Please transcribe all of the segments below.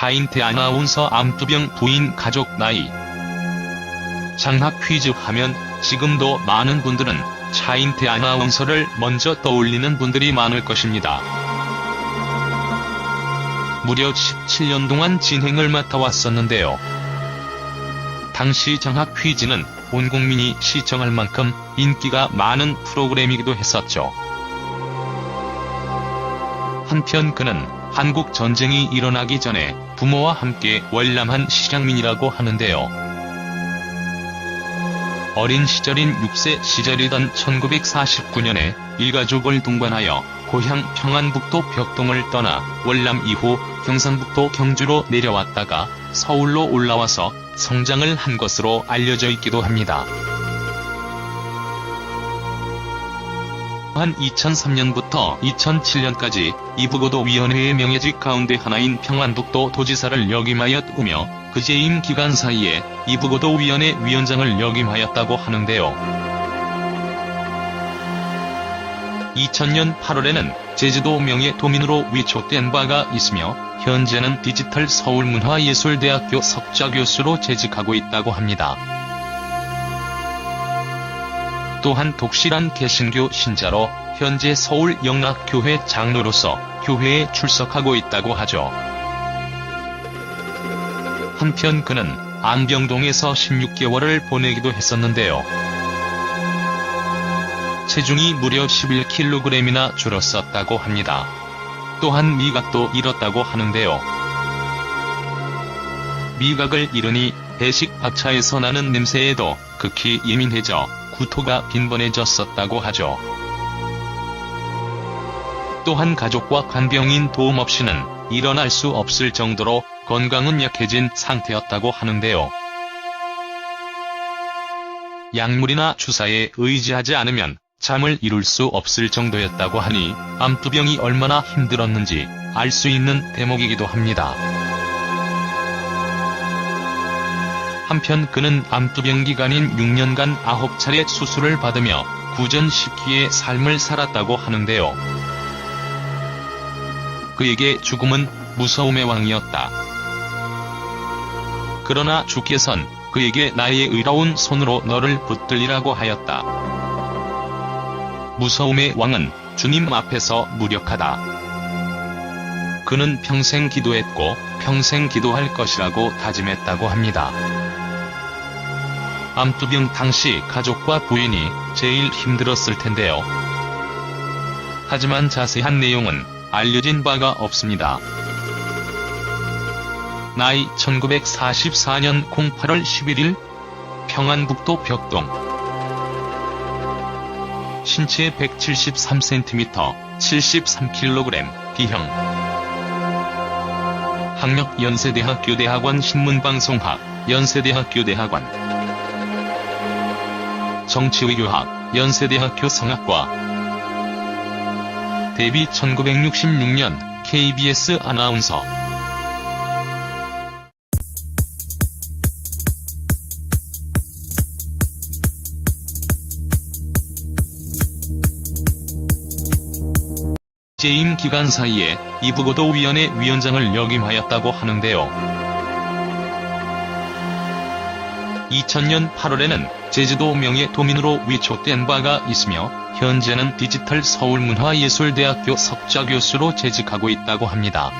차인태 아나운서 암투병 부인 가족 나이. 장학 퀴즈 하면 지금도 많은 분들은 차인태 아나운서를 먼저 떠올리는 분들이 많을 것입니다. 무려 17년 동안 진행을 맡아왔었는데요. 당시 장학 퀴즈는 온 국민이 시청할 만큼 인기가 많은 프로그램이기도 했었죠. 한편 그는 한국 전쟁이 일어나기 전에 부모와 함께 월남한 시장민이라고 하는데요. 어린 시절인 6세 시절이던 1949년에 일가족을 동반하여 고향 평안북도 벽동을 떠나 월남 이후 경상북도 경주로 내려왔다가 서울로 올라와서 성장을 한 것으로 알려져 있기도 합니다. 한 2003년부터 2007년까지 이부고도위원회의 명예직 가운데 하나인 평안북도 도지사를 역임하였으며 그 재임 기간 사이에 이부고도위원회 위원장을 역임하였다고 하는데요. 2000년 8월에는 제주도 명예도민으로 위촉된 바가 있으며 현재는 디지털 서울문화예술대학교 석좌교수로 재직하고 있다고 합니다. 또한 독실한 개신교 신자로 현재 서울 영락교회 장로로서 교회에 출석하고 있다고 하죠. 한편 그는 안병동에서 16개월을 보내기도 했었는데요. 체중이 무려 11kg이나 줄었었다고 합니다. 또한 미각도 잃었다고 하는데요. 미각을 잃으니 배식 박차에서 나는 냄새에도 극히 예민해져 구토가 빈번해졌었다고 하죠. 또한 가족과 간병인 도움 없이는 일어날 수 없을 정도로 건강은 약해진 상태였다고 하는데요. 약물이나 주사에 의지하지 않으면 잠을 이룰 수 없을 정도였다고 하니 암투병이 얼마나 힘들었는지 알 수 있는 대목이기도 합니다. 한편 그는 암투병 기간인 6년간 9차례 수술을 받으며 구전시키의 삶을 살았다고 하는데요. 그에게 죽음은 무서움의 왕이었다. 그러나 주께선 그에게 나의 의로운 손으로 너를 붙들리라고 하였다. 무서움의 왕은 주님 앞에서 무력하다. 그는 평생 기도했고 평생 기도할 것이라고 다짐했다고 합니다. 암투병 당시 가족과 부인이 제일 힘들었을 텐데요. 하지만 자세한 내용은 알려진 바가 없습니다. 나이 1944년 08월 11일 평안북도 벽동 신체 173cm 73kg B형 학력 연세대학교 대학원 신문방송학 연세대학교 대학원 정치의교학 연세대학교 성악과 데뷔 1966년 KBS 아나운서 재임 기간 사이에 이부고도 위원회 위원장을 역임하였다고 하는데요. 2000년 8월에는 제주도 명예도민으로 위촉된 바가 있으며 현재는 디지털 서울문화예술대학교 석좌교수로 재직하고 있다고 합니다.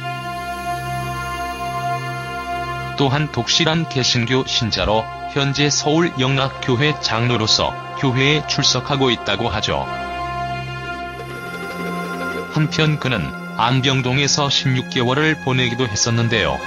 또한 독실한 개신교 신자로 현재 서울 영락교회 장로로서 교회에 출석하고 있다고 하죠. 한편 그는 안병동에서 16개월을 보내기도 했었는데요.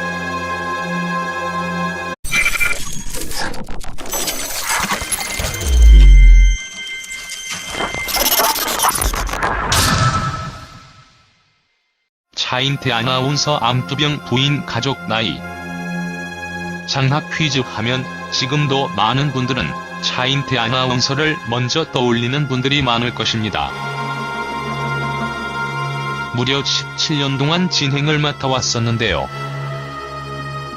차인태 아나운서 암투병 부인 가족 나이 장학 퀴즈 하면 지금도 많은 분들은 차인태 아나운서를 먼저 떠올리는 분들이 많을 것입니다. 무려 17년 동안 진행을 맡아왔었는데요.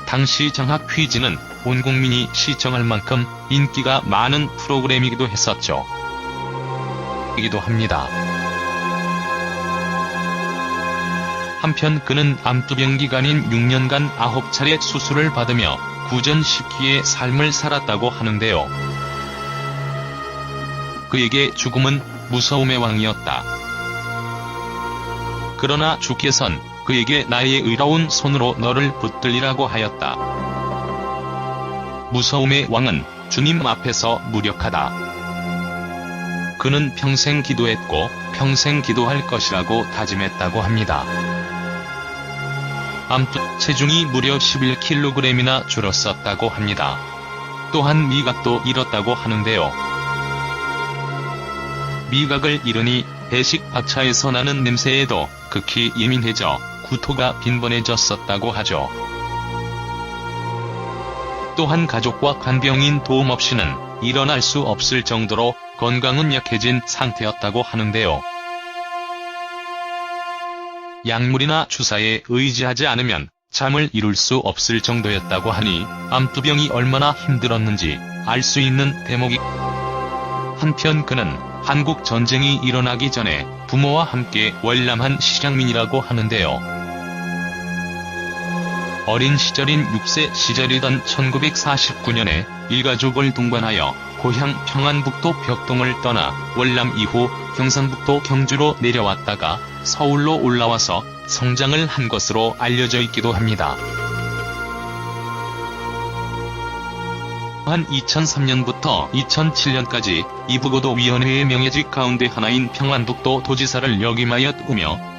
당시 장학 퀴즈는 온 국민이 시청할 만큼 인기가 많은 프로그램이기도 했었죠. 이기도 합니다. 한편 그는 암투병 기간인 6년간 9차례 수술을 받으며 구전 10기의 삶을 살았다고 하는데요. 그에게 죽음은 무서움의 왕이었다. 그러나 주께선 그에게 나의 의로운 손으로 너를 붙들리라고 하였다. 무서움의 왕은 주님 앞에서 무력하다. 그는 평생 기도했고 평생 기도할 것이라고 다짐했다고 합니다. 암투 체중이 무려 11kg이나 줄었었다고 합니다. 또한 미각도 잃었다고 하는데요. 미각을 잃으니 배식 박차에서 나는 냄새에도 극히 예민해져 구토가 빈번해졌었다고 하죠. 또한 가족과 간병인 도움 없이는 일어날 수 없을 정도로 건강은 약해진 상태였다고 하는데요. 약물이나 주사에 의지하지 않으면 잠을 이룰 수 없을 정도였다고 하니 암투병이 얼마나 힘들었는지 알 수 있는 대목이 한편 그는 한국 전쟁이 일어나기 전에 부모와 함께 월남한 실향민이라고 하는데요. 어린 시절인 6세 시절이던 1949년에 일가족을 동반하여 고향 평안북도 벽동을 떠나 월남 이후 경상북도 경주로 내려왔다가 서울로 올라와서 성장을 한 것으로 알려져 있기도 합니다. 한 2003년부터 2007년까지 이부고도 위원회의 명예직 가운데 하나인 평안북도 도지사를 역임하였으며